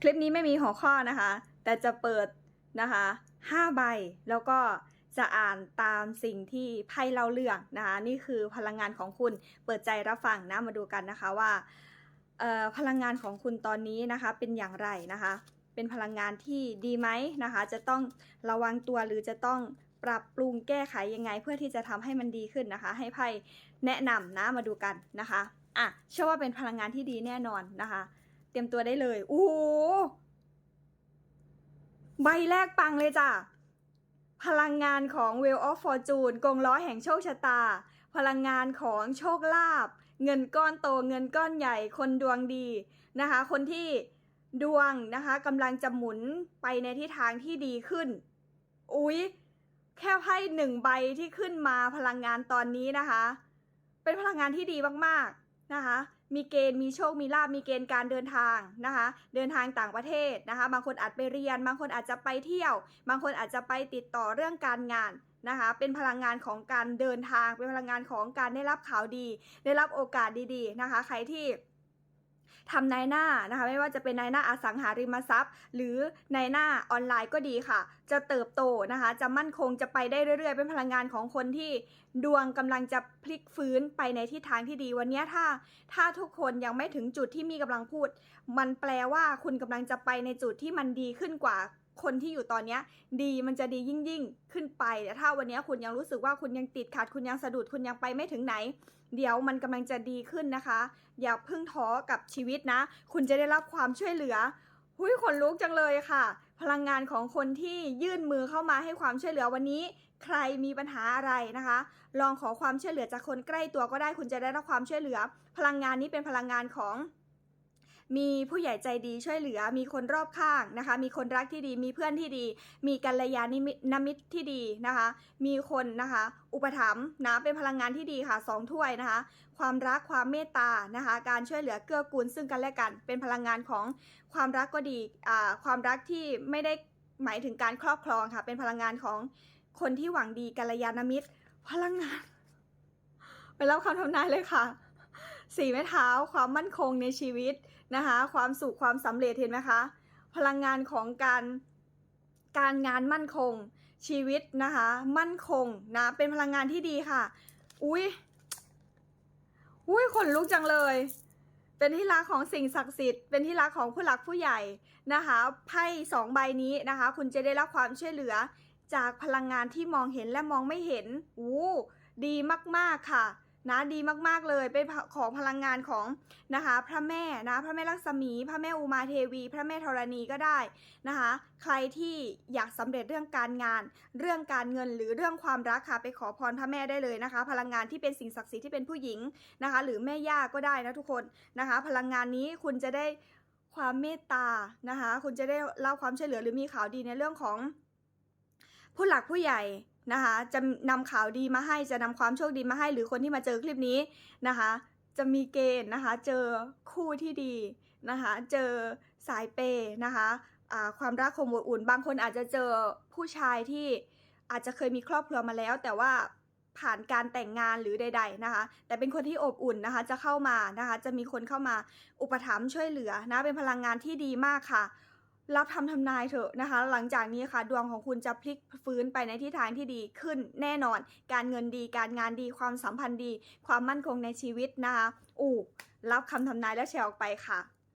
คลิปนี้ไม่มีหัวข้อนะคะ แต่จะเปิดนะคะ5ใบแล้วก็จะอ่านตามสิ่งที่ไพ่เล่าเรื่องนะคะนี่คือพลังงานของคุณเปิดใจรับฟังนะมาดูกันนะคะว่าพลังงานของคุณตอนนี้นะคะเป็นอย่างไรนะคะ เป็นพลังงานที่ดีไหมนะคะ จะต้องระวังตัวหรือจะต้องปรับปรุงแก้ไขยังไง เพื่อที่จะทำให้มันดีขึ้นนะคะ ให้ไพ่แนะนำนะมาดูกันนะคะอะเชื่อว่าเป็นพลังงานที่ดีแน่นอนนะคะ เตรียมตัวได้เลย โอ้หใบแรกปังเลยจ้ะ พลังงานของ Wheel of Fortune กงล้อแห่งโชคชะตา พลังงานของโชคลาภ เงินก้อนโต เงินก้อนใหญ่ คนดวงดีนะคะ คนที่ดวงนะคะกำลังจะหมุนไปในทิศทางที่ดีขึ้น อุ๊ย แค่ไพ่หนึ่งใบที่ขึ้นมาพลังงานตอนนี้นะคะ เป็นพลังงานที่ดีมากๆนะคะ มีเกณฑ์มีโชคมีลาบมีเกณฑ์การเดินทางนะคะเดินทางต่างประเทศนะคะบางคนอาจไปเรียน บางคนอาจจะไปเที่ยว บางคนอาจจะไปติดต่อเรื่องการงานนะคะเป็นพลังงานของการเดินทางเป็นพลังงานของการได้รับข่าวดี ได้รับโอกาสดีๆนะคะ ใครที่ ทำนายหน้านะคะไม่ว่าจะเป็นนายหน้าอสังหาริมทรัพย์ หรือนายหน้าออนไลน์ก็ดีค่ะ จะเติบโตนะคะ จะมั่นคงจะไปได้เรื่อยๆ เป็นพลังงานของคนที่ดวงกำลังจะพลิกฟื้นไปในทิศทางที่ดีวันนี้ถ้า ถ้าทุกคนยังไม่ถึงจุดที่มีกำลังพูด มันแปลว่าคุณกำลังจะไปในจุดที่มันดีขึ้นกว่า คนที่อยู่ตอนนี้ดีมันจะดียิ่งยิ่งๆขึ้นไปแต่ถ้าวันนี้คุณยังรู้สึกว่าคุณยังติดขัด คุณยังสะดุดคุณยังไปไม่ถึงไหน เดี๋ยวมันกำลังจะดีขึ้นนะคะ อย่าเพิ่งท้อกับชีวิตนะ คุณจะได้รับความช่วยเหลือหุยขนลุกจังเลยค่ะ พลังงานของคนที่ยื่นมือเข้ามาให้ความช่วยเหลือวันนี้ ใครมีปัญหาอะไรนะคะ ลองขอความช่วยเหลือจากคนใกล้ตัวก็ได้คุณจะได้รับความช่วยเหลือ พลังงานนี้เป็นพลังงานของ มีผู้ใหญ่ใจดีช่วยเหลือ มีคนรอบข้างนะคะ มีคนรักที่ดี มีเพื่อนที่ดี มีกัลยาณมิตรนมิตรที่ดีนะคะ มีคนนะคะ อุปถัมภ์นะ เป็นพลังงานที่ดีค่ะสองถ้วยนะคะ ความรักความเมตตานะคะ การช่วยเหลือเกื้อกูลซึ่งกันและกัน เป็นพลังงานของความรักก็ดีอ่าความรักที่ไม่ได้หมายถึงการครอบครองค่ะ เป็นพลังงานของคนที่หวังดีกัลยาณมิตร พลังงาน ไปรับคำทำนายเลยค่ะ สี่ไม้เท้าความมั่นคงในชีวิตนะคะ ความสุขความสำเร็จเห็นไหมคะ พลังงานของการการงานมั่นคงชีวิตนะคะ มั่นคงนะเป็นพลังงานที่ดีค่ะ อุ้ยอุ้ยขนลุกจังเลย เป็นที่รักของสิ่งศักดิ์สิทธิ์เป็นที่รักของผู้หลักผู้ใหญ่นะคะไพ่สองใบนี้นะคะ คุณจะได้รับความช่วยเหลือจากพลังงานที่มองเห็นและมองไม่เห็นอู้ดีมากๆค่ะ นะดีมากๆเลยเป็นของพลังงานของนะคะพระแม่นะพระแม่ลักษมี พระแม่อุมาเทวี พระแม่ธรณีก็ได้นะคะใครที่อยากสำเร็จเรื่องการงาน เรื่องการเงินหรือเรื่องความรักค่ะไปขอพรพระแม่ได้เลยนะคะ พลังงานที่เป็นสิ่งศักดิ์สิทธิ์ที่เป็นผู้หญิงนะคะหรือแม่ย่าก็ได้นะทุกคนนะคะ พลังงานนี้คุณจะได้ความเมตตานะคะคุณจะได้รับความช่วยเหลือหรือมีข่าวดีในเรื่องของผู้หลักผู้ใหญ่ นะคะ จะนำข่าวดีมาให้จะนำความโชคดีมาให้ หรือคนที่มาเจอคลิปนี้นะคะ จะมีเกณฑ์นะคะ เจอคู่ที่ดีนะคะ เจอสายเปย์นะคะความรักคงอบอุ่น บางคนอาจจะเจอผู้ชายที่อาจจะเคยมีครอบครัวมาแล้ว แต่ว่าผ่านการแต่งงานหรือใด ๆนะคะ แต่เป็นคนที่อบอุ่นนะคะ จะเข้ามานะคะ จะมีคนเข้ามาอุปถัมภ์ช่วยเหลือนะ เป็นพลังงานที่ดีมากค่ะ รับทำทำนายเถอะนะคะ หลังจากนี้ค่ะ ดวงของคุณจะพลิกฟื้นไปในทิศทางที่ดีขึ้นแน่นอน การเงินดีการงานดีความสัมพันธ์ดี ความมั่นคงในชีวิตนะคะ อู้รับคำทำนายและแชร์ออกไปค่ะ